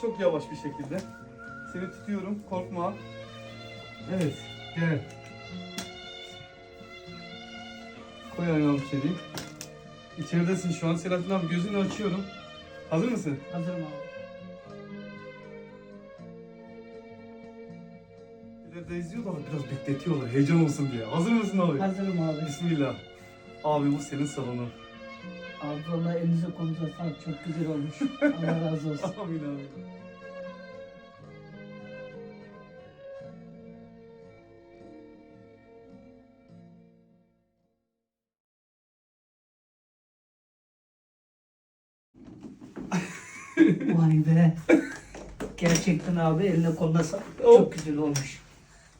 Çok yavaş bir şekilde. Seni tutuyorum. Korkma. Evet. Gel. Koy ayağını içeri. İçeridesin şu an. Selahattin abi gözünü açıyorum. Hazır mısın? Hazırım abi. İleride izliyorlar biraz bekletiyorlar. Heyecan olsun diye. Hazır mısın abi? Hazırım abi. Bismillah. Abi bu senin salonun. Abi vallahi elinize kolunuza sağlık. Çok güzel olmuş. Allah razı olsun. Amin abi. Vay be. Gerçekten abi eline koluna sağlık. Oh. Çok güzel olmuş.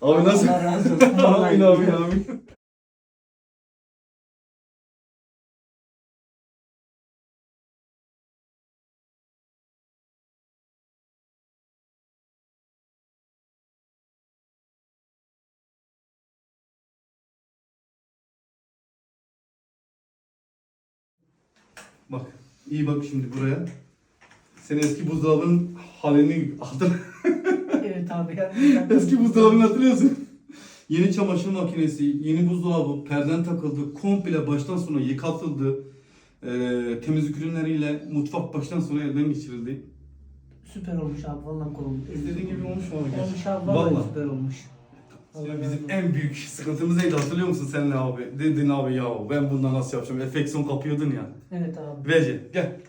Abi nasıl? Allah razı olsun. Vallahi amin amin güzel. amin. Bak, iyi bak şimdi buraya. Sen eski buzdolabının halini hatırla. Evet abi. ya. Eski buzdolabını hatırlıyorsun. Yeni çamaşır makinesi, yeni buzdolabı, perden takıldı, komple baştan sona yıkatıldı. Ee, temizlik ürünleriyle mutfak baştan sona elden geçirildi. Süper olmuş abi. Vallahi kolum. İstediğin gibi olmuş mu abi? Olmuş abi. Vallahi, Vallahi. süper olmuş. Senin bizim en büyük sıkıntımız neydi hatırlıyor musun senle abi? Dedin abi ya ben bundan nasıl yapacağım? Enfeksiyon kapıyordun ya. Evet abi. Vece gel.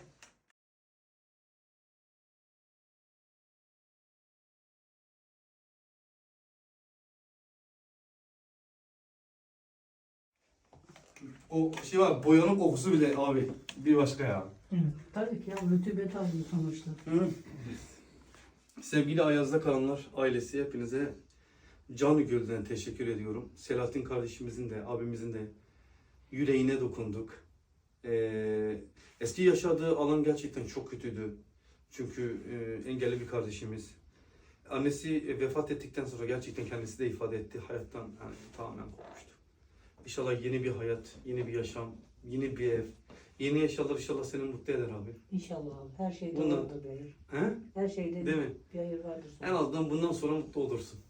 O şey var boyanın kokusu bile abi bir başka ya. Hı. Tabii ki ya. Rütubet alıyor sonuçta. Sevgili Ayaz'da kalanlar ailesi hepinize canı gölden teşekkür ediyorum. Selahattin kardeşimizin de abimizin de yüreğine dokunduk. Ee, eski yaşadığı alan gerçekten çok kötüydü. Çünkü e, engelli bir kardeşimiz. Annesi e, vefat ettikten sonra gerçekten kendisi de ifade etti. Hayattan yani, tamamen kopmuştu. İnşallah yeni bir hayat, yeni bir yaşam, yeni bir ev, yeni yaşalar inşallah seni mutlu eder abi. İnşallah abi. Her şeyde Bundan- vardır bir hayır. He? Her şeyde Değil mi? bir hayır vardır. En azından bundan sonra mutlu olursun.